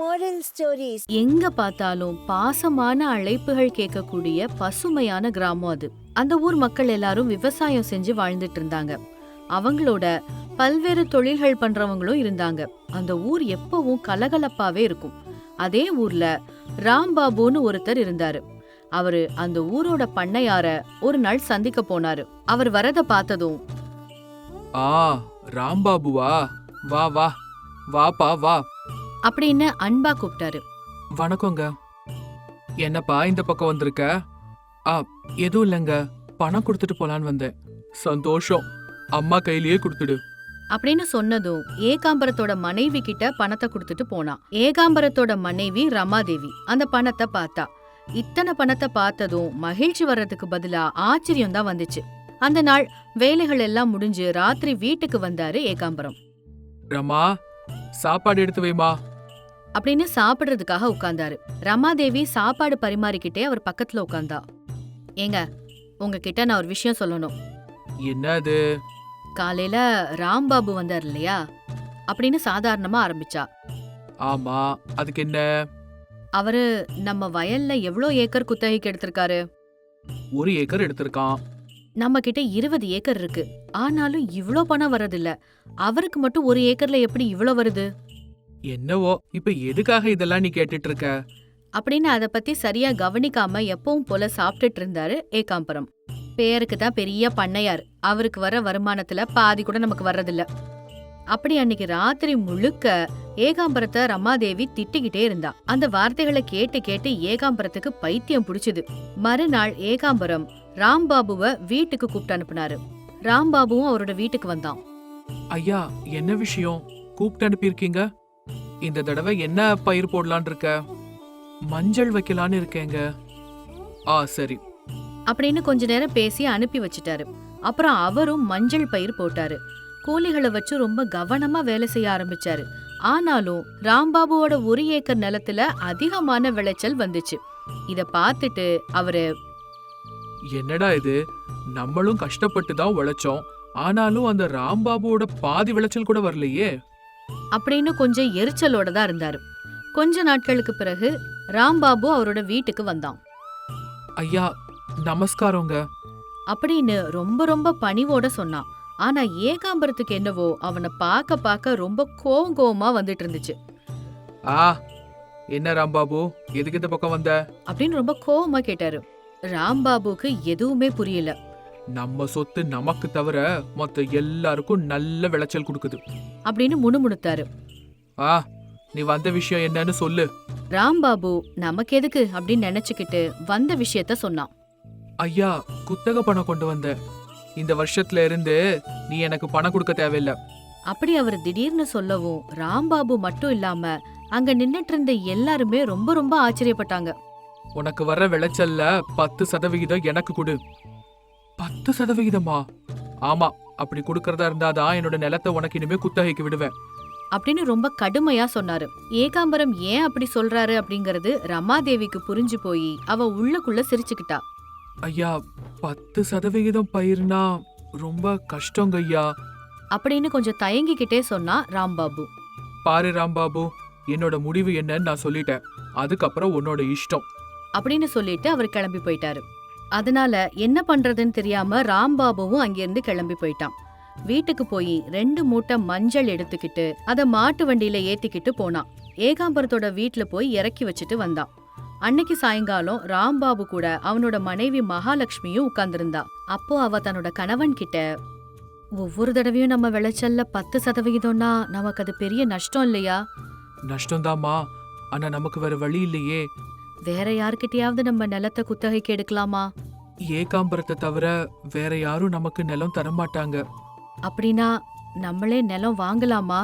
moral stories. எங்க பார்த்தாலும் பாசமான அழைப்புகள் கேட்கக்கூடிய பசுமையான கிராமம் அது. அந்த ஊர் மக்கள் எல்லாரும் விவசாயம் செஞ்சு வாழ்ந்துட்டு இருந்தாங்க. அவங்களோட பல்வேறு தொழில்கள் பண்றவங்களும் இருந்தாங்க. அந்த ஊர் எப்பவும் கலகலப்பாவே இருக்கும். அதே ஊர்ல ராம்பாபுன்னு ஒருத்தர் இருந்தாரு. அவரு அந்த ஊரோட பண்ணையார ஒரு நாள் சந்திக்க போனாரு. அவர் வரத பார்த்ததும் ஆ ராம்பாபுவா வா வா. வாப்பா வா. அப்படின்னு அன்பா கூப்பிட்டாரு. வணக்கங்க. என்னப்பா இந்த பக்கம் வந்திருக்க? ஆ எதுவும் இல்லைங்க. பணம் கொடுத்துட்டு போலான்னு வந்தேன். சந்தோஷம். அம்மா கையிலேயே கொடுத்துடு. அப்படின்னு சொன்னதும் ஏகாம்பரத்தோட மனைவி கிட்ட பணத்தை கொடுத்துட்டு போனான் ஏகாம்பரத்தோட மனைவி ரமாதேவி அந்த பணத்தை பார்த்தா. இத்தனை பணத்தை பார்த்ததும் மகிழ்ச்சி வர்றதுக்கு பதிலா ஆச்சரியம் தான் வந்துச்சு. அந்த நாள் வேலைகள் எல்லாம் முடிஞ்சு ராத்திரி வீட்டுக்கு வந்தாரு ஏகாம்பரம். ரமா சாப்பாடு எடுத்து வைமா. அப்படின்னு சாப்பிடுறதுக்காக உட்கார்ந்தாரு. ரமாதேவி சாப்பாடு பரிமாறிக்கிட்டே அவர் பக்கத்துல உட்கார்ந்தா. ஏங்க உங்ககிட்ட நான் ஒரு விஷயம் சொல்லணும். என்ன அது காலையில ராம்பாபு வந்தார் இல்லையா? அப்படின்னு சாதாரணமா ஆரம்பிச்சா. ஆமா அதுக்கு என்ன? அவரு நம்ம வயல்ல எவ்வளோ ஏக்கர் குத்தகைக்கு எடுத்திருக்காரு? ஒரு ஏக்கர் எடுத்திருக்கான். நம்ம கிட்ட இருபது ஏக்கர் இருக்கு. ஆனாலும் இவ்ளோ பணம் வரதில்ல அவருக்கு மட்டும் ஒரு ஏக்கர்ல எப்படி இவ்ளோ வருது? என்னவோ இப்ப எதுக்காக இதெல்லாம் நீ கேட்டுட்டு இருக்க அப்படின்னு அத பத்தி சரியா கவனிக்காம எப்பவும் போல சாப்பிட்டுட்டு இருந்தாரு ஏகாம்பரம். பேருக்கு தான் பெரிய பண்ணையார். அவருக்கு வர வருமானத்துல பாதி கூட நமக்கு வர்றதில்ல. அப்படி அன்னைக்கு ராத்திரி முழுக்க ஏகாம்பரத்தை ரமாதேவி திட்டிக்கிட்டே இருந்தா. அந்த வார்த்தைகளை கேட்டு கேட்டு ஏகாம்பரத்துக்கு பைத்தியம் பிடிச்சது. மறுநாள் ஏகாம்பரம் ராம்பாபுவ வீட்டுக்கு கூப்பிட்டு அனுப்புனாரு. ராம்பாபுவும் அவரோட வீட்டுக்கு வந்தான். ஐயா என்ன விஷயம்? கூப்பிட்டு அனுப்பியிருக்கீங்க? இந்த தடவை என்ன பயிர் போடலான்னு இருக்க மஞ்சள் வைக்கலான்னு இருக்கேங்க. ஆ சரி. அப்படின்னு கொஞ்ச நேரம் பேசி அனுப்பி வச்சிட்டாரு. அப்புறம் அவரும் மஞ்சள் பயிர் போட்டாரு. கூலிகளை வச்சு ரொம்ப கவனமா வேலை செய்ய ஆரம்பிச்சாரு. ஆனாலும் ராம்பாபுவோட ஒரு ஏக்கர் நிலத்துல அதிகமான விளைச்சல் வந்துச்சு. இத பார்த்துட்டு அவரு என்னடா இது? நம்மளும் கஷ்டப்பட்டு தான் உழைச்சோம். ஆனாலும் அந்த ராம்பாபுவோட பாதி விளைச்சல் கூட வரலையே. அப்படின்னு கொஞ்சம் எரிச்சலோட தான் இருந்தாரு. கொஞ்ச நாட்களுக்கு பிறகு ராம்பாபு அவரோட வீட்டுக்கு வந்தான். ஐயா நமஸ்காரங்க. அப்படின்னு ரொம்ப ரொம்ப பணிவோட சொன்னான். ஆனா ஏகாம்பரத்துக்கு என்னவோ அவனை பார்க்க பார்க்க ரொம்ப கோவம் கோவமா வந்துட்டு இருந்துச்சு. ஆ என்ன ராம்பாபு எதுக்கு இந்த பக்கம் வந்த? அப்படின்னு ரொம்ப கோவமா கேட்டாரு. ராம்பாபுக்கு எதுவுமே புரியல. நம்ம சொத்து நமக்கு தவிர மொத்த எல்லாருக்கும் நல்ல விளைச்சல் கொடுக்குது. அப்படின்னு முணுமுணுத்தாரு. ஆ நீ வந்த விஷயம் என்னன்னு சொல்லு. ராம்பாபு நமக்கு எதுக்கு? அப்படின்னு நினைச்சுக்கிட்டு வந்த விஷயத்த சொன்னான். ஐயா குத்தக பணம் கொண்டு வந்த. இந்த வருஷத்துல இருந்து நீ எனக்கு பணம் கொடுக்க தேவையில்ல. அப்படி அவர் திடீர்னு சொல்லவும் ராம்பாபு மட்டும் இல்லாம அங்க நின்னுட்டு இருந்த எல்லாருமே ரொம்ப ரொம்ப ஆச்சரியப்பட்டாங்க. உனக்கு வர்ற விளைச்சல்ல பத்து சதவிகிதம் எனக்கு கொடு. பத்து சதவிகிதமா? ஆமா அப்படி கொடுக்கறதா இருந்தாதான் என்னோட நிலத்தை உனக்கு இனிமே குத்தகைக்கு விடுவேன். அப்படின்னு ரொம்ப கடுமையா சொன்னாரு. ஏகாம்பரம் ஏன் அப்படி சொல்றாரு அப்படிங்கறது ரமாதேவிக்கு புரிஞ்சு போய் அவ உள்ளுக்குள்ள சிரிச்சுக்கிட்டா. ஐயா பத்து சதவிகிதம் பயிர்னா ரொம்ப கஷ்டங்க ஐயா. அப்படின்னு கொஞ்சம் தயங்கிக்கிட்டே சொன்னா ராம்பாபு. பாரு ராம்பாபு என்னோட முடிவு என்னன்னு நான் சொல்லிட்டேன். அதுக்கப்புறம் உன்னோட இஷ்டம். அப்படின்னு சொல்லிட்டு அவர் கிளம்பி போயிட்டாரு. அதனால என்ன பண்றதுன்னு தெரியாம ராம்பாபுவும் அங்கிருந்து கிளம்பி போயிட்டான். வீட்டுக்கு போய் ரெண்டு மூட்டை மஞ்சள் எடுத்துக்கிட்டு அதை மாட்டு வண்டியில ஏத்திக்கிட்டு போனான். ஏகாம்பரத்தோட வீட்டுல போய் இறக்கி வச்சுட்டு வந்தான். அன்னைக்கு சாயங்காலம் ராம்பாபு கூட அவனோட மனைவி மகாலட்சுமியும் உட்கார்ந்திருந்தா. அப்போ அவ தன்னோட கணவன் கிட்ட ஒவ்வொரு தடவையும் நம்ம விளைச்சல்ல பத்து சதவிகிதம்னா நமக்கு அது பெரிய நஷ்டம் இல்லையா? நஷ்டம்தாம்மா. ஆனா நமக்கு வேற வழி இல்லையே. வேற யார்கிட்டயாவது நம்ம நிலத்தை குத்தகைக்கு எடுக்கலாமா? ஏகாம்பரத்தை தவிர வேற யாரும் நமக்கு நிலம் தரமாட்டாங்க. அப்படின்னா நம்மளே நிலம் வாங்கலாமா?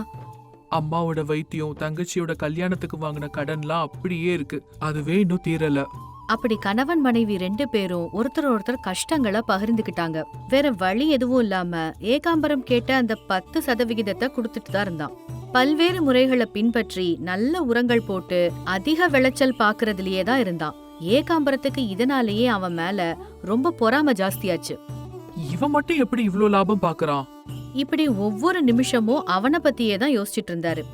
அம்மாவோட வைத்தியம் தங்கச்சியோட கல்யாணத்துக்கு வாங்கின கடன்லாம் அப்படியே இருக்கு. அதுவே இன்னும் தீரல. அப்படி கணவன் மனைவி ரெண்டு பேரும் ஒருத்தர் ஒருத்தர் கஷ்டங்களை பகிர்ந்துக்கிட்டாங்க. வேற வழி எதுவும் இல்லாம ஏகாம்பரம் கேட்ட அந்த பத்து சதவிகிதத்தை கொடுத்துட்டு தான் இருந்தான். பல்வேறு முறைகளை பின்பற்றி நல்ல உரங்கள் போட்டு அதிக விளைச்சல் பாக்குறதுலயே தான் இருந்தான். ஏகாம்பரத்துக்கு இதனாலேயே அவன் மேல ரொம்ப பொறாம ஜாஸ்தியாச்சு. இவன் மட்டும் எப்படி இவ்ளோ லாபம் பாக்குறான்? இப்படி ஒவ்வொரு நிமிஷமும் அவனை பத்தியே தான் யோசிச்சுட்டு இருந்தாரு.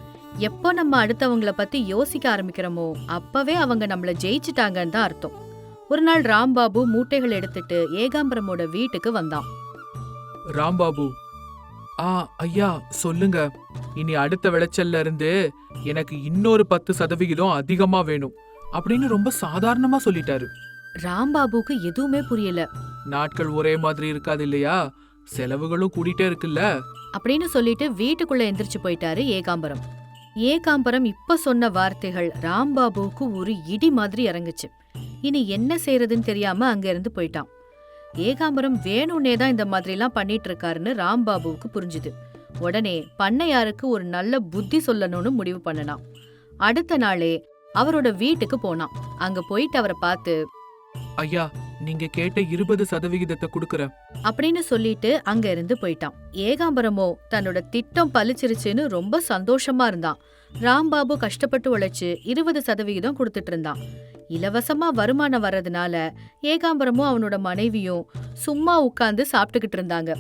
எப்போ நம்ம அடுத்தவங்கள பத்தி யோசிக்க ஆரம்பிக்கிறோமோ அப்பவே அவங்க நம்மள ஜெயிச்சிட்டாங்கன்னு தான் அர்த்தம். ஒரு நாள் ராம்பாபு மூட்டைகள் எடுத்துட்டு ஏகாம்பரமோட வீட்டுக்கு வந்தான். ராம்பாபு ஆ ஐயா சொல்லுங்க. இனி அடுத்த விளைச்சல்ல இருந்து எனக்கு இன்னொரு பத்து சதவிகிதம் அதிகமா வேணும் அப்படின்னு ரொம்ப சாதாரணமா சொல்லிட்டாரு. ராம்பாபுக்கு எதுவுமே புரியல. நாட்கள் ஒரே மாதிரி இருக்காது இல்லையா? செலவுகளும் கூடிட்டே இருக்குல்ல? அப்படின்னு சொல்லிட்டு வீட்டுக்குள்ள எந்திரிச்சு போயிட்டாரு ஏகாம்பரம். ஏகாம்பரம் இப்ப சொன்ன வார்த்தைகள் ராம்பாபுவுக்கு ஒரு இடி மாதிரி இறங்குச்சு. இனி என்ன செய்யறதுன்னு தெரியாம அங்க இருந்து போயிட்டான். ஏகாம்பரம் வேணும்னே தான் இந்த மாதிரிலாம் பண்ணிட்டு இருக்காருன்னு ராம்பாபுவுக்கு புரிஞ்சுது. உடனே பண்ணையாருக்கு ஒரு நல்ல புத்தி சொல்லணும்னு முடிவு பண்ணனான். அடுத்த நாளே அவரோட வீட்டுக்கு போனான். அங்க போயிட்டு அவரை பார்த்து ஐயா நீங்க கேட்ட இருபது சதவிகிதத்தை கொடுக்கறேன். அப்படின்னு சொல்லிட்டு அங்க இருந்து போயிட்டான். ஏகாம்பரமோ தன்னோட திட்டம் பலிச்சிருச்சுன்னு ரொம்ப சந்தோஷமா இருந்தான். ராம்பாபு கஷ்டப்பட்டு உழைச்சு இருபது சதவிகிதம் கொடுத்துட்டு இருந்தான். இலவசமா வருமானம் வர்றதுனால ஏகாம்பரமும் அவனோட மனைவியும் சும்மா உட்கார்ந்து சாப்பிட்டுக்கிட்டு இருந்தாங்க.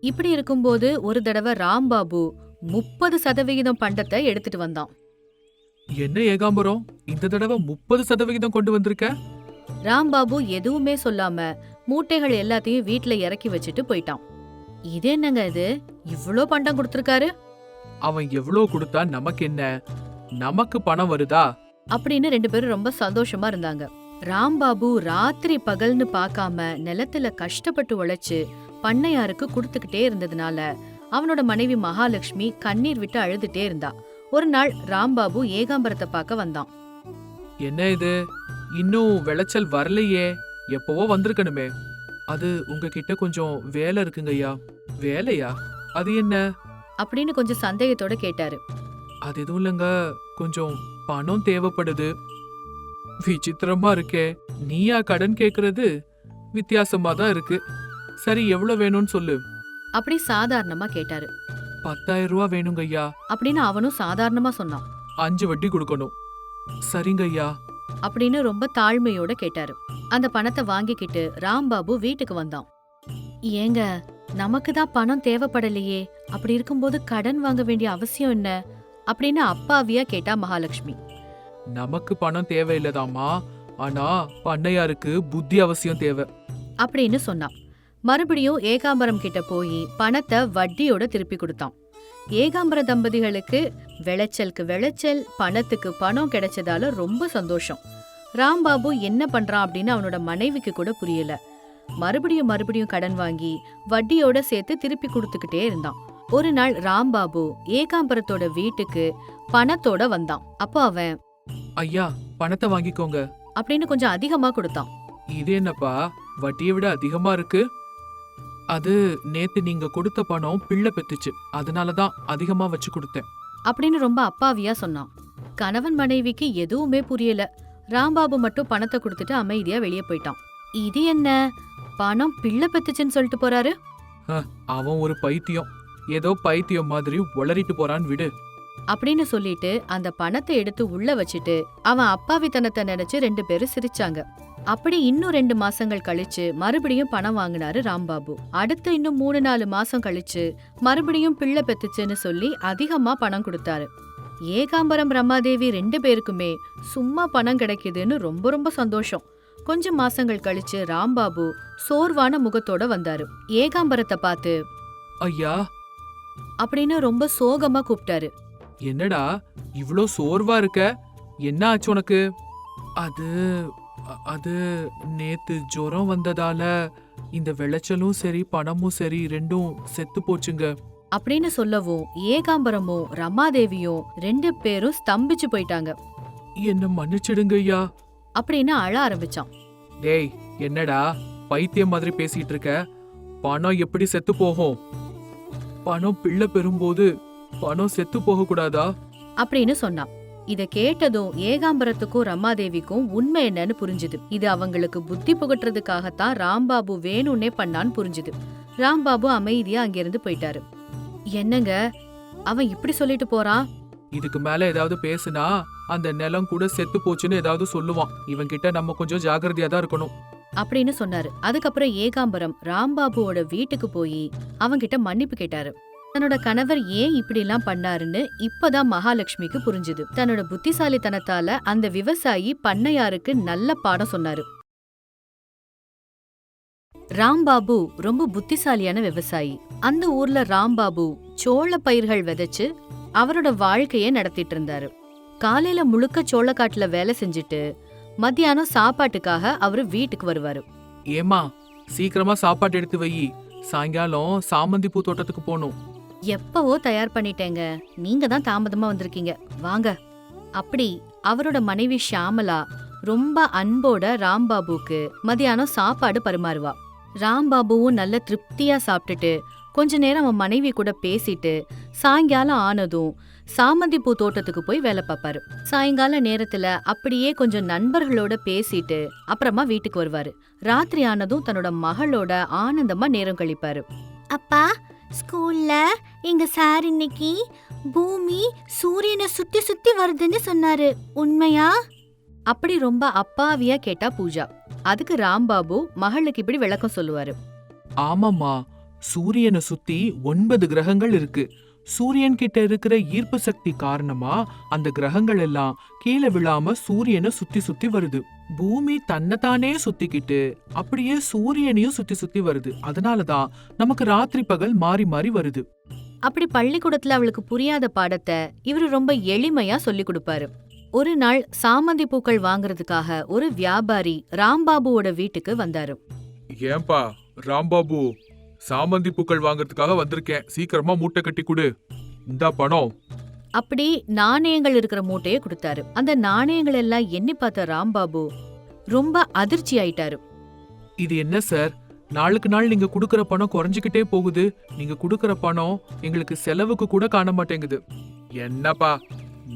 இப்படி இருக்கும்போது ஒரு தடவை ராம்பாபு முப்பது சதவிகிதம் பண்டத்தை எடுத்துட்டு வந்தான். என்ன ஏகாம்பரம்? இந்த தடவை முப்பது சதவிகிதம் கொண்டு வந்திருக்க? ராம்பாபு எதுவுமே சொல்லாம மூட்டைகள் எல்லாத்தையும் வீட்ல இறக்கி வச்சுட்டு போயிட்டான். இது என்னங்க இது? இவ்ளோ பண்டம் கொடுத்திருக்காரு? அவன் எவ்வளவு கொடுத்தா நமக்கு என்ன? நமக்கு பணம் வருதா? அப்படின்னு ரெண்டு பேரும் ரொம்ப சந்தோஷமா இருந்தாங்க. ராம்பாபு ராத்திரி பகல்னு பார்க்காம நிலத்துல கஷ்டப்பட்டு உழைச்சு பண்ணையாருக்கு கொடுத்துக்கிட்டே இருந்ததுனால அவனோட மனைவி மகாலட்சுமி கண்ணீர் விட்டு அழுதுட்டே இருந்தா. ஒரு நாள் ராம்பாபு ஏகாம்பரத்தை பார்க்க வந்தான். என்ன இது? இன்னும் விளைச்சல் வரலையே. எப்பவோ வந்திருக்கணுமே. அது உங்ககிட்ட கொஞ்சம் வேலை இருக்குங்க ஐயா. வேலையா? அது என்ன? அப்படின்னு கொஞ்சம் சந்தேகத்தோட கேட்டாரு. அது எதுவும் இல்லைங்க. கொஞ்சம் பணம் தேவைப்படுது. விசித்திரமா இருக்கே. நீயா கடன் கேக்குறது? வித்தியாசமா தான் இருக்கு. சரி எவ்வளவு வேணும்னு சொல்லு. அப்படி சாதாரணமா கேட்டாரு. பத்தாயிரம் ரூபா வேணுங்க ஐயா. அப்படின்னு அவனும் சாதாரணமா சொன்னான். அஞ்சு வட்டி கொடுக்கணும். சரிங்க ஐயா. அப்படின்னு ரொம்ப தாழ்மையோட கேட்டாரு. அந்த பணத்தை வாங்கிக்கிட்டு ராம்பாபு வீட்டுக்கு வந்தான். ஏங்க நமக்கு தான் பணம் தேவைப்படலையே. அப்படி இருக்கும்போது கடன் வாங்க வேண்டிய அவசியம் என்ன? அப்படின்னு அப்பாவியா கேட்டா மகாலட்சுமி. நமக்கு பணம் தேவையில்லதாம்மா. ஆனா பண்ணையாருக்கு புத்தி அவசியம் தேவை. அப்படின்னு சொன்னான். மறுபடியும் ஏகாம்பரம் கிட்ட போய் பணத்தை வட்டியோட திருப்பி கொடுத்தான். ஏகாம்பர தம்பதிகளுக்கு விளைச்சலுக்கு விளைச்சல் பணத்துக்கு பணம் கிடைச்சதால ரொம்ப சந்தோஷம். ராம்பாபு என்ன பண்றான் அப்படின்னு அவனோட மனைவிக்கு கூட புரியல. மறுபடியும் மறுபடியும் கடன் வாங்கி வட்டியோட சேர்த்து திருப்பி கொடுத்துக்கிட்டே இருந்தான். ஒரு நாள் ராம்பாபு ஏகாம்பரத்தோட வீட்டுக்கு பணத்தோட வந்தான். அப்போ அவன் ஐயா பணத்தை வாங்கிக்கோங்க. அப்படின்னு கொஞ்சம் அதிகமா கொடுத்தான். இது என்னப்பா? வட்டியை விட அதிகமா இருக்கு? அது நேத்து நீங்க கொடுத்த பணம் பிள்ளை பெத்துச்சு. அதனாலதான் அதிகமா வச்சு கொடுத்தேன். அப்படின்னு ரொம்ப அப்பாவியா சொன்னான். கணவன் மனைவிக்கு எதுவுமே புரியல. ராம்பாபு மட்டும் பணத்தை கொடுத்துட்டு அமைதியா வெளியே போயிட்டான். இது என்ன? பணம் பிள்ளை பெத்துச்சுன்னு சொல்லிட்டு போறாரு? அவன் ஒரு பைத்தியம். ஏதோ பைத்தியம் மாதிரி உளறிட்டு போறான்னு விடு. அப்படின்னு சொல்லிட்டு அந்த பணத்தை எடுத்து உள்ள வச்சுட்டு அவன் அப்பாவித்தனத்தை நினைச்சு ரெண்டு பேரும் சிரிச்சாங்க. அப்படி இன்னும் ரெண்டு மாசங்கள் கழிச்சு மறுபடியும் பணம் வாங்கினாரு ராம்பாபு. அடுத்து இன்னும் மூணு நாலு மாசம் கழிச்சு மறுபடியும் பிள்ளை பெத்துச்சுன்னு சொல்லி அதிகமா பணம் கொடுத்தாரு. ஏகாம்பரம் ரமாதேவி ரெண்டு பேருக்குமே சும்மா பணம் கிடைக்குதுன்னு ரொம்ப ரொம்ப சந்தோஷம். கொஞ்சம் மாசங்கள் கழிச்சு ராம்பாபு சோர்வான முகத்தோட வந்தாரு. ஏகாம்பரத்தை பார்த்து ஐயா. அப்படின்னு ரொம்ப சோகமா கூப்பிட்டாரு. என்னடா இவ்ளோ சோர்வா இருக்க? என்ன ஆச்சு உனக்கு? அது அது நேத்து ஜுரம் வந்ததால இந்த விளைச்சலும் சரி பணமும் சரி ரெண்டும் செத்து போச்சுங்க. அப்படின்னு சொல்லவும் ஏகாம்பரமும் ரமாதேவியும் ரெண்டு பேரும் ஸ்தம்பிச்சு போயிட்டாங்க. என்ன மன்னிச்சிடுங்க ஐயா. அப்படின்னு அழ ஆரம்பிச்சான். டேய் என்னடா பைத்தியம் மாதிரி பேசிட்டு இருக்க? பணம் எப்படி செத்து போகும்? பணம் பிள்ளை பெறும்போது பணம் செத்து போக கூடாதா அப்படின்னு சொன்னான். இத கேட்டதும் ஏகாம்பரத்துக்கும் ரமாதேவிக்கும் உண்மை என்னன்னு புரிஞ்சுது. இது அவங்களுக்கு புத்தி புகட்டுறதுக்காகத்தான் ராம்பாபு வேணும்னே பண்ணான்னு புரிஞ்சுது. ராம்பாபு அமைதியா அங்கிருந்து போயிட்டாரு. என்னங்க? அவன் இப்படி சொல்லிட்டு போறான்? இதுக்கு மேல ஏதாவது பேசுனா அந்த நிலம் கூட செத்து போச்சுன்னு ஏதாவது சொல்லுவான். இவன் கிட்ட நம்ம கொஞ்சம் ஜாகிரதையா தான் இருக்கணும். அப்படின்னு சொன்னாரு. அதுக்கப்புறம் ஏகாம்பரம் ராம்பாபுவோட வீட்டுக்கு போய் அவன்கிட்ட மன்னிப்பு கேட்டாரு. தன்னோட கணவர் ஏன் இப்படிலாம் பண்ணாருன்னு இப்பதான் மகாலட்சுமிக்கு புரிஞ்சுது. தன்னோட புத்திசாலித்தனத்தால அந்த விவசாயி பண்ணையாருக்கு நல்ல பாடம் சொன்னாரு. ராம்பாபு ரொம்ப புத்திசாலியான விவசாயி. அந்த ஊர்ல ராம்பாபு சோள பயிர்கள் விதைச்சு அவரோட வாழ்க்கைய நடத்திட்டு இருந்தாரு. காலையில முழுக்க சோளக்காட்டுல வேலை செஞ்சுட்டு மத்தியானம் சாப்பாட்டுக்காக அவரு வீட்டுக்கு வருவாரு. ஏமா சீக்கிரமா சாப்பாடு எடுத்து வை சாயங்காலம் சாமந்தி பூ தோட்டத்துக்கு போகணும் எப்பவோ தயார் பண்ணிட்டேங்க. நீங்க தான் தாமதமா வந்திருக்கீங்க. வாங்க. அப்படி அவரோட மனைவி ஷியாமலா ரொம்ப அன்போட ராம்பாபுக்கு மதியானம் சாப்பாடு பரிமாறுவா. ராம்பாபுவும் நல்ல திருப்தியா சாப்பிட்டுட்டு கொஞ்ச நேரம் அவன் மனைவி கூட பேசிட்டு சாயங்காலம் ஆனதும் சாமந்தி பூ தோட்டத்துக்கு போய் வேலை பார்ப்பாரு. சாயங்கால நேரத்துல அப்படியே கொஞ்சம் நண்பர்களோட பேசிட்டு அப்புறமா வீட்டுக்கு வருவாரு. ராத்திரி ஆனதும் தன்னோட மகளோட ஆனந்தமா நேரம் கழிப்பாரு. அப்பா ஸ்கூல்ல எங்க சார் இன்னைக்கு பூமி சூரியனை சுத்தி சுத்தி வருதுன்னு சொன்னாரு. உண்மையா? அப்படி ரொம்ப அப்பாவியா கேட்டா பூஜா. அதுக்கு ராம்பாபு மகளுக்கு இப்படி விளக்கம் சொல்லுவாரு. ஆமாம்மா சூரியனை சுத்தி ஒன்பது கிரகங்கள் இருக்கு. சூரியன் கிட்ட இருக்கிற ஈர்ப்பு சக்தி காரணமா அந்த கிரகங்கள் எல்லாம் கீழே விழாம சூரியனை சுத்தி சுத்தி வருது. பூமி தன்னைத்தானே சுத்திக்கிட்டு அப்படியே சூரியனையும் சுத்தி சுத்தி வருது. அதனாலதான் நமக்கு ராத்திரி பகல் மாறி மாறி வருது. அப்படி பள்ளிக்கூடத்துல அவளுக்கு புரியாத பாடத்தை இவரு ரொம்ப எளிமையா சொல்லி கொடுப்பாரு. ஒரு நாள் சாமந்தி பூக்கள் வாங்குறதுக்காக ஒரு வியாபாரி ராம்பாபுவோட வீட்டுக்கு வந்தாரு. ஏன்பா ராம்பாபு சாமந்தி பூக்கள் வாங்குறதுக்காக வந்திருக்கேன். சீக்கிரமா மூட்டை கட்டி கொடு. இந்தா பணம். அப்படி நாணயங்கள் இருக்கிற மூட்டையை கொடுத்தாரு. அந்த நாணயங்கள் எல்லாம் எண்ணி பார்த்த ராம்பாபு ரொம்ப அதிர்ச்சி ஆயிட்டாரு. இது என்ன சார்? நாளுக்கு நாள் நீங்க குடுக்கற பணம் குறைஞ்சுக்கிட்டே போகுது. நீங்க குடுக்கற பணம் எங்களுக்கு செலவுக்கு கூட காண மாட்டேங்குது. என்னப்பா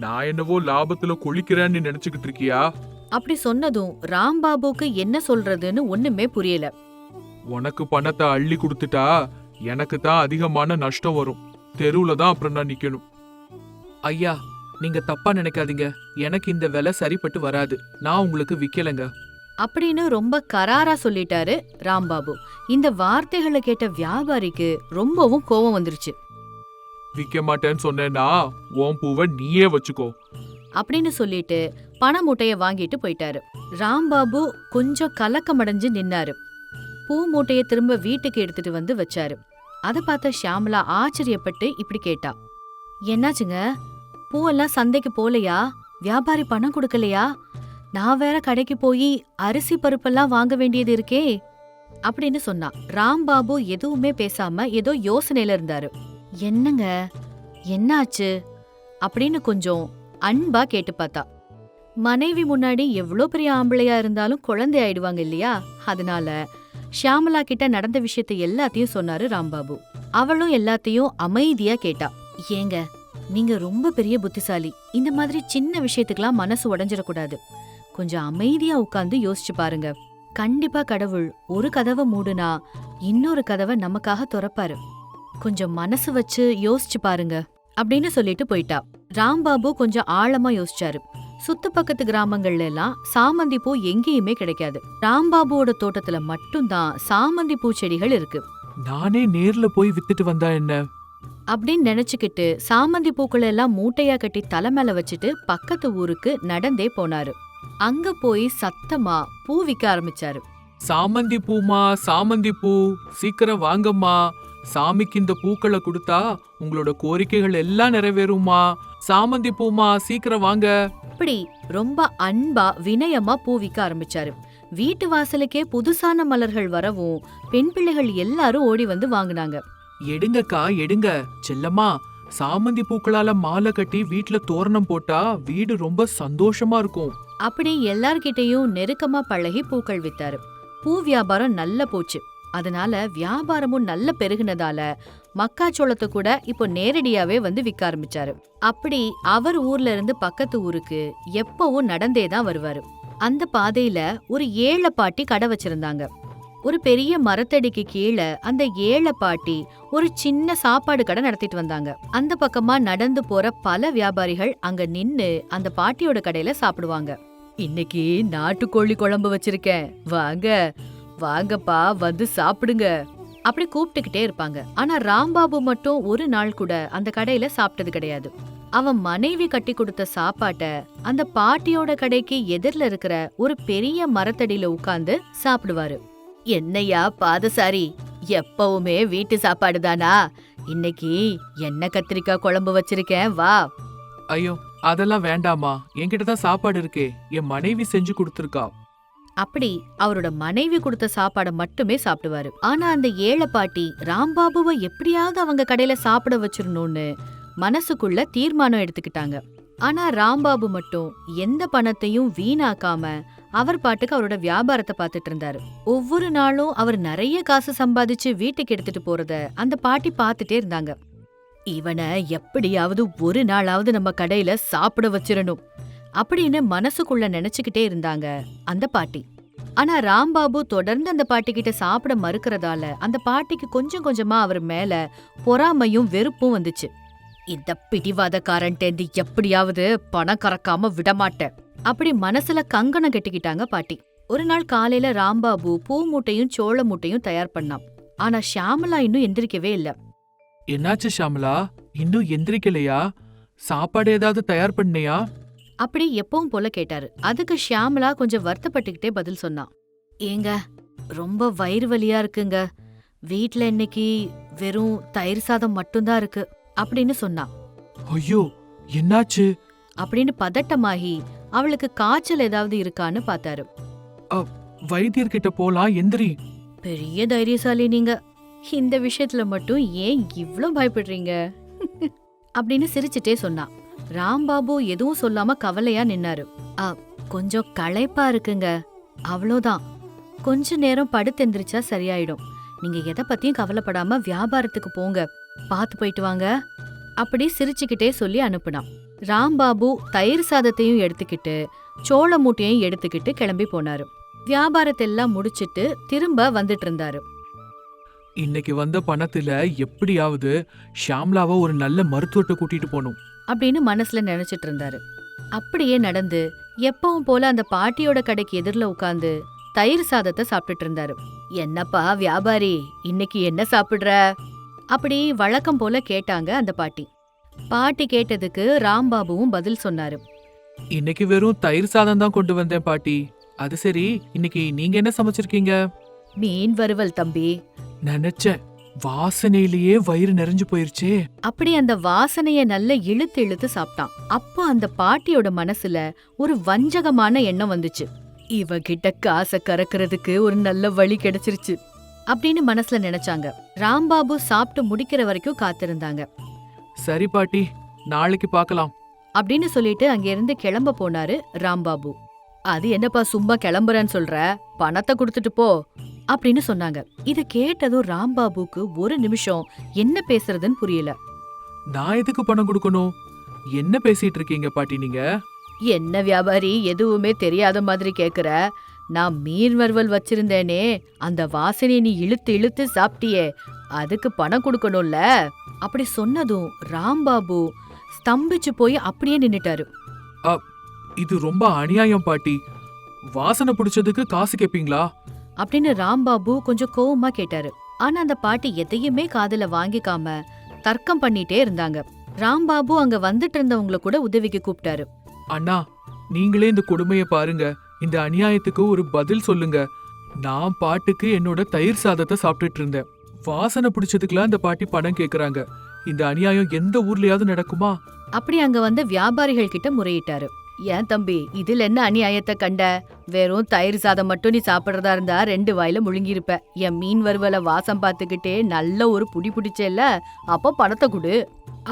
நான் என்னவோ லாபத்துல கொளிக்கிறேன்னு நினைச்சுக்கிட்டு இருக்கியா? அப்படி சொன்னதும் ராம்பாபுக்கு என்ன சொல்றதுன்னு ஒண்ணுமே புரியல. உனக்கு பணத்தை அள்ளி கொடுத்துட்டா எனக்கு தான் அதிகமான நஷ்டம் வரும். தெருவுல தான் அப்புறம் நான் நிக்கணும். ஐயா நீங்க தப்பா நினைக்காதீங்க. எனக்கு இந்த விலை சரிப்பட்டு வராது. நான் உங்களுக்கு விக்கலைங்க. அப்படின்னு ரொம்ப கராரா சொல்லிட்டாரு ராம்பாபு. இந்த வார்த்தைகளை கேட்ட வியாபாரிக்கு ரொம்பவும் கோபம் வந்துருச்சு. விக்க மாட்டேன்னு சொன்னேன்னா உன் பூவை நீயே வச்சுக்கோ. அப்படின்னு சொல்லிட்டு பண மூட்டைய வாங்கிட்டு போயிட்டாரு. ராம்பாபு கொஞ்சம் கலக்கமடைஞ்சு நின்னாரு. பூ மூட்டைய திரும்ப வீட்டுக்கு எடுத்துட்டு வந்து வச்சாரு. அத பார்த்த ஷியாமலா ஆச்சரியப்பட்டு இப்படி கேட்டா. என்னாச்சுங்க? பூவெல்லாம் சந்தைக்கு போலையா? வியாபாரி பணம் கொடுக்கலையா? நான் வேற கடைக்கு போய் அரிசி பருப்பெல்லாம் வாங்க வேண்டியது இருக்கே. அப்படின்னு சொன்னா ராம்பாபு எதுவுமே பேசாம ஏதோ யோசனையில இருந்தாரு. என்னங்க? என்னாச்சு? அப்படின்னு கொஞ்சம் அன்பா கேட்டு பார்த்தா. மனைவி முன்னாடி எவ்வளோ பெரிய ஆம்பளையா இருந்தாலும் குழந்தை ஆயிடுவாங்க இல்லையா? அதனால ஷியாமலா கிட்ட நடந்த விஷயத்தை எல்லாத்தையும் சொன்னாரு ராம்பாபு அவளும் எல்லாத்தையும் அமைதியா கேட்டா. ஏங்க நீங்க ரொம்ப பெரிய புத்திசாலி. இந்த மாதிரி சின்ன விஷயத்துக்கெல்லாம் மனசு உடஞ்சிடக்கூடாது. கொஞ்சம் அமைதியா உட்கார்ந்து யோசிச்சு பாருங்க. கண்டிப்பா கடவுள் ஒரு கதவை மூடுனா இன்னொரு கதவை நமக்காக திறப்பாரு. கொஞ்சம் மனசு வச்சு யோசிச்சு பாருங்க. அப்படின்னு சொல்லிட்டு போயிட்டா. ராம்பாபு கொஞ்சம் ஆழமா யோசிச்சாரு. சுத்து பக்கத்து கிராமங்கள்ல எல்லாம் சாமந்தி பூ எங்கேயுமே கிடைக்காது. ராம்பாபுவோட தோட்டத்துல மட்டும்தான் சாமந்தி பூ செடிகள் இருக்கு. நானே நேர்ல போய் வித்துட்டு வந்தா என்ன? அப்படின்னு நினைச்சுக்கிட்டு சாமந்தி பூக்களை எல்லாம் மூட்டையா கட்டி தலை மேல வச்சுட்டு பக்கத்து ஊருக்கு நடந்தே போனாரு. அங்க போய் சத்தமா பூ விற்க ஆரம்பிச்சாரு. சாமந்தி பூமா சாமந்தி பூ சீக்கிரம் வாங்கம்மா. சாமிக்கு இந்த பூக்களை கொடுத்தா உங்களோட கோரிக்கைகள் எல்லாம் நிறைவேறுமா சாமந்தி பூமா சீக்கிரம் வாங்க. அப்படி ரொம்ப அன்பா வினயமா பூ விற்க ஆரம்பிச்சாரு. வீட்டு வாசலுக்கே புதுசான மலர்கள் வரவும் பெண் பிள்ளைகள் எல்லாரும் ஓடி வந்து வாங்குனாங்க. எடுங்கக்கா எடுங்க. செல்லம்மா சாமந்தி பூக்களால மாலை கட்டி வீட்ல தோரணம் போட்டா வீடு ரொம்ப சந்தோஷமா இருக்கும். அப்படி எல்லார்கிட்டயும் நெருக்கமா பழகி பூக்கள் வித்தாரு. பூ வியாபாரம் நல்ல போச்சு. அதனால வியாபாரமும் நல்ல பெருகுனதால மக்காச்சோளத்தை கூட இப்போ நேரடியாவே வந்து விற்க ஆரம்பிச்சாரு. அப்படி அவர் ஊர்ல இருந்து பக்கத்து ஊருக்கு எப்பவும் நடந்தே தான் வருவாரு. அந்த பாதையில ஒரு ஏழை பாட்டி கடை வச்சிருந்தாங்க. ஒரு பெரிய மரத்தடிக்கு கீழே அந்த ஏழை பாட்டி ஒரு சின்ன சாப்பாடு கடை நடத்திட்டு வந்தாங்க. அந்த பக்கமா நடந்து போற பல வியாபாரிகள் அங்க நின்னு அந்த பாட்டியோட கடையில சாப்பிடுவாங்க. இன்னைக்கு நாட்டுக்கோழி குழம்பு வச்சிருக்கேன். வாங்க வாங்கப்பா வந்து சாப்பிடுங்க. அப்படி கூப்பிட்டுக்கிட்டே இருப்பாங்க. ஆனா ராம்பாபு மட்டும் ஒரு நாள் கூட அந்த கடையில சாப்பிட்டது கிடையாது. அவன் மனைவி கட்டி கொடுத்த சாப்பாட்ட அந்த பாட்டியோட கடைக்கு எதிர்ல இருக்கிற ஒரு பெரிய மரத்தடியில உட்கார்ந்து சாப்பிடுவாரு. என்னையா பாதசாரி? எப்பவுமே வீட்டு சாப்பாடு தானா இன்னைக்கு எண்ணெய் கத்திரிக்காய் குழம்பு வச்சிருக்கேன்? வா. ஐயோ அதெல்லாம் வேண்டாமா என்கிட்ட தான் சாப்பாடு இருக்கே. என் மனைவி செஞ்சு கொடுத்துருக்கா. அப்படி அவரோட மனைவி கொடுத்த சாப்பாடை மட்டுமே சாப்பிடுவாரு. ஆனா அந்த ஏழை பாட்டி ராம்பாபுவை எப்படியாவது அவங்க கடையில சாப்பிட வச்சிரணும்னு மனசுக்குள்ள தீர்மானம் எடுத்துக்கிட்டாங்க. ஆனா ராம்பாபு மட்டும் எந்த பணத்தையும் வீணாக்காம அவர் பாட்டுக்கு அவரோட வியாபாரத்தை பார்த்துட்டு இருந்தாரு. ஒவ்வொரு நாளும் அவர் நிறைய காசு சம்பாதிச்சு வீட்டுக்கு எடுத்துட்டு போறத அந்த பாட்டி பார்த்துட்டே இருந்தாங்க. இவனை எப்படியாவது ஒரு நாளாவது நம்ம கடையில சாப்பிட வச்சிடணும் அப்படின்னு மனசுக்குள்ள நினைச்சுக்கிட்டே இருந்தாங்க அந்த பாட்டி. ஆனா ராம்பாபு தொடர்ந்து அந்த பாட்டி கிட்ட சாப்பிட மறுக்கிறதால அந்த பாட்டிக்கு கொஞ்சம் கொஞ்சமா அவர் மேல பொறாமையும் வெறுப்பும் வந்துச்சு. இந்த பிடிவாதக்காரன்ட்டேந்து எப்படியாவது பணம் கறக்காம விடமாட்டேன். அப்படி மனசுல கங்கணம் கட்டிக்கிட்டாங்க பாட்டி. ஒரு நாள் காலையில ராம்பாபு பூ மூட்டையும் சோள மூட்டையும் தயார் பண்ணான். ஆனா ஷியாமலா இன்னும் எந்திரிக்கவே இல்ல. என்னாச்சு ஷாமலா இன்னும் எந்திரிக்கலையா? சாப்பாடு ஏதாவது தயார் பண்ணியா? அப்படி எப்பவும் போல கேட்டாரு. அதுக்கு ஷியாமலா கொஞ்சம் வருத்தப்பட்டுக்கிட்டே பதில் சொன்னான். ஏங்க ரொம்ப வயிறு வலியா இருக்குங்க. வீட்ல இன்னைக்கு வெறும் தயிர் சாதம் மட்டும்தான் இருக்கு அப்படின்னு சொன்னான். ஐயோ என்னாச்சு? அப்படின்னு பதட்டமாகி அவளுக்கு காய்ச்சல் ஏதாவது இருக்கான்னு பார்த்தாரு. வைத்தியர்கிட்ட போலாம் எந்திரி. பெரிய தைரியசாலி நீங்க. இந்த விஷயத்துல மட்டும் ஏன் இவ்ளோ பயப்படுறீங்க? அப்படின்னு சிரிச்சுட்டே சொன்னான் ராம்பாபு எதுவும் சொல்லாம கவலையா நின்னாரு. ஆ கொஞ்சம் களைப்பா இருக்குங்க. அவ்வளோதான். கொஞ்ச நேரம் படுத்தெந்திரிச்சா சரியாயிடும். நீங்க எதை பத்தியும் கவலைப்படாம வியாபாரத்துக்கு போங்க. பார்த்து போயிட்டு வாங்க. அப்படி சிரிச்சுக்கிட்டே சொல்லி அனுப்புனான். ராம்பாபு தயிர் சாதத்தையும் எடுத்துக்கிட்டு சோள மூட்டையும் எடுத்துக்கிட்டு கிளம்பி போனாரு. வியாபாரத்தெல்லாம் முடிச்சிட்டு திரும்ப வந்துட்டு இருந்தாரு இன்னைக்கு வந்த பணத்துல எப்படியாவது ஷாம்லாவை ஒரு நல்ல மருத்துவத்தை கூட்டிட்டு போகணும். அப்படின்னு மனசுல நினைச்சிட்டு இருந்தாரு அப்படியே நடந்து எப்பவும் போல அந்த பாட்டியோட கடைக்கு எதிரில உட்கார்ந்து தயிர் சாதத்தை சாப்பிட்டுட்டு இருந்தாரு என்னப்பா வியாபாரி இன்னைக்கு என்ன சாப்பிடுற? அப்படி வழக்கம் போல கேட்டாங்க அந்த பாட்டி. பாட்டி கேட்டதுக்கு ராம்பாபுவும் பதில் சொன்னாரு. இன்னைக்கு வெறும் தயிர் சாதம் தான் கொண்டு வந்தேன் பாட்டி. அது சரி இன்னைக்கு நீங்க என்ன சமைச்சிருக்கீங்க? மீன் வறுவல் தம்பி. நினைச்சேன். வாசனையிலேயே வயிறு நிறைஞ்சு போயிருச்சே. அப்படி அந்த வாசனைய நல்ல இழுத்து இழுத்து சாப்பிட்டான். அப்போ அந்த பாட்டியோட மனசுல ஒரு வஞ்சகமான எண்ணம் வந்துச்சு. இவகிட்ட காசை கறக்கிறதுக்கு ஒரு நல்ல வழி கிடைச்சிருச்சு. அப்படின்னு மனசுல நினைச்சாங்க. ராம்பாபு சாப்பிட்டு முடிக்கிற வரைக்கும் காத்திருந்தாங்க. சரி பாட்டி நாளைக்கு பார்க்கலாம். அப்படின்னு சொல்லிட்டு அங்கிருந்து கிளம்ப போனாரு ராம்பாபு. அது என்னப்பா சும்மா கிளம்புறேன்னு சொல்ற? பணத்தை கொடுத்துட்டு போ அப்படின்னு சொன்னாங்க. இத கேட்டதும் ராம்பாபுக்கு ஒரு நிமிஷம் என்ன பேசுறதுன்னு புரியல. நான் எதுக்கு பணம் கொடுக்கணும்? என்ன பேசிட்டு இருக்கீங்க பாட்டி நீங்க? என்ன வியாபாரி எதுவுமே தெரியாத மாதிரி கேக்குற. நான் மீன் வறுவல் வச்சிருந்தேனே. அந்த வாசனையை நீ இழுத்து இழுத்து சாப்பிட்டியே. அதுக்கு பணம் கொடுக்கணும்ல? அப்படி சொன்னதும் ராம்பாபு ஸ்தம்பிச்சு போய் அப்படியே நின்னுட்டாரு. இது ரொம்ப அநியாயம் பாட்டி. வாசனை பிடிச்சதுக்கு காசு கேப்பீங்களா? அப்படின்னு ராம்பாபு கொஞ்சம் கோவமா கேட்டாரு. ஆனா அந்த பாட்டி எதையுமே காதுல வாங்கிக்காம தர்க்கம் பண்ணிட்டே இருந்தாங்க. ராம்பாபு அங்க வந்துட்டு இருந்தவங்கள கூட உதவிக்கு கூப்பிட்டாரு. அண்ணா நீங்களே இந்த கொடுமைய பாருங்க. இந்த அநியாயத்துக்கு ஒரு பதில் சொல்லுங்க. நான் பாட்டுக்கு என்னோட தயிர் சாதத்தை சாப்பிட்டுட்டு இருந்தேன். வாசனை பிடிச்சதுக்குலாம் இந்த பாட்டி பணம் கேக்குறாங்க. இந்த அநியாயம் எந்த ஊர்லயாவது நடக்குமா? அப்படி அங்க வந்த வியாபாரிகள் கிட்ட முறையிட்டாரு. ஏன் தம்பி இதுல என்ன அநியாயத்தை கண்ட? வெறும் தயிர் சாதம் மட்டும் நீ சாப்பிடுறதா இருந்தா ரெண்டு வாயில முழுங்கிருப்ப என் மீன் வறுவலை வாசம் பார்த்துக்கிட்டே நல்ல ஒரு புடி பிடிச்சேல்ல அப்போ பணத்தை கொடு.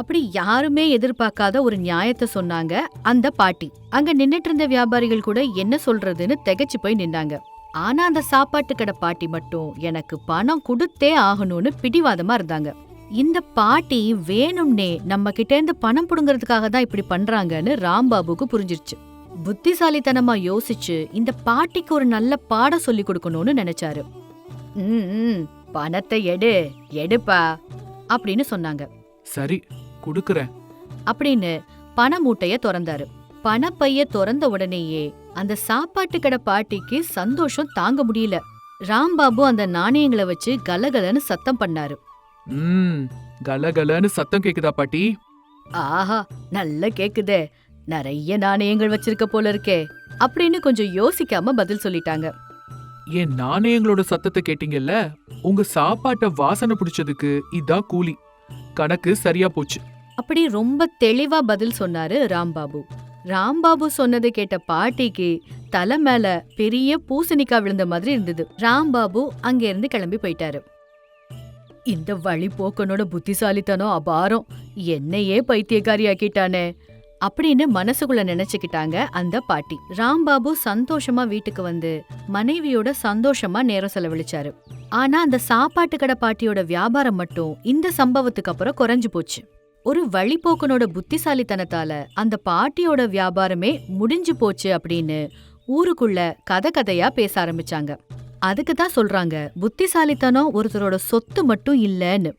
அப்படி யாருமே எதிர்பார்க்காத ஒரு நியாயத்தை சொன்னாங்க அந்த பாட்டி. அங்க நின்னுட்டு இருந்த வியாபாரிகள் கூட என்ன சொல்றதுன்னு திகைச்சு போய் நின்னாங்க. ஆனா அந்த சாப்பாட்டு கடை பாட்டி மட்டும் எனக்கு பணம் கொடுத்தே ஆகணும்னு பிடிவாதமா இருந்தாங்க. இந்த பாட்டி வேணும்னே நம்ம கிட்ட இருந்து பணம் புடுங்கறதுக்காக தான் இப்படி பண்றாங்கன்னு ராம்பாபுக்கு புரிஞ்சிருச்சு. புத்திசாலித்தனமா யோசிச்சு இந்த பாட்டிக்கு ஒரு நல்ல பாடம் சொல்லி கொடுக்கணும்னு நினைச்சாரு. "ம், பணத்தை எடு எடுப்பா அப்படின்னு சொன்னாங்க. சரி குடுக்கறேன். அப்படின்னு பண மூட்டைய திறந்தாரு. பணப்பைய திறந்த உடனேயே அந்த சாப்பாட்டு கடை பாட்டிக்கு சந்தோஷம் தாங்க முடியல. ராம்பாபு அந்த நாணயங்களை வச்சு கலகலன்னு சத்தம் பண்ணாரு. ம் கலகலன்னு சத்தம் கேக்குதா பாட்டி? ஆஹா நல்ல கேக்குதே. நிறைய நாணயங்கள் வச்சிருக்க போல இருக்கே. அப்படின்னு கொஞ்சம் யோசிக்காம பதில் சொல்லிட்டாங்க. என் நாணயங்களோட சத்தத்தை கேட்டீங்கல்ல? உங்க சாப்பாட்ட வாசனை பிடிச்சதுக்கு இதான் கூலி. கணக்கு சரியா போச்சு. அப்படி ரொம்ப தெளிவா பதில் சொன்னாரு ராம்பாபு. ராம்பாபு சொன்னதை கேட்ட பாட்டிக்கு தலை மேல பெரிய பூசணிக்காய் விழுந்த மாதிரி இருந்தது. ராம்பாபு அங்க இருந்து கிளம்பி போயிட்டாரு. இந்த வழி போக்கனோட புத்திசாலித்தனம் அபாரம். என்னையே பைத்தியக்காரி ஆக்கிட்டானே அப்படின்னு மனசுக்குள்ள நினைச்சுக்கிட்டாங்க அந்த பாட்டி. ராம்பாபு சந்தோஷமா வீட்டுக்கு வந்து மனைவியோட சந்தோஷமா நேரம் செலவழிச்சாரு. ஆனா அந்த சாப்பாட்டு கடை பாட்டியோட வியாபாரம் மட்டும் இந்த சம்பவத்துக்கு அப்புறம் குறைஞ்சு போச்சு. ஒரு வழிபோக்கனோட புத்திசாலித்தனத்தால அந்த பாட்டியோட வியாபாரமே முடிஞ்சு போச்சு அப்படின்னு ஊருக்குள்ள கதை கதையா பேச ஆரம்பிச்சாங்க. அதுக்கு தான் சொல்றாங்க புத்திசாலித்தனம் ஒருத்தரோட சொத்து மட்டும் இல்லைன்னு.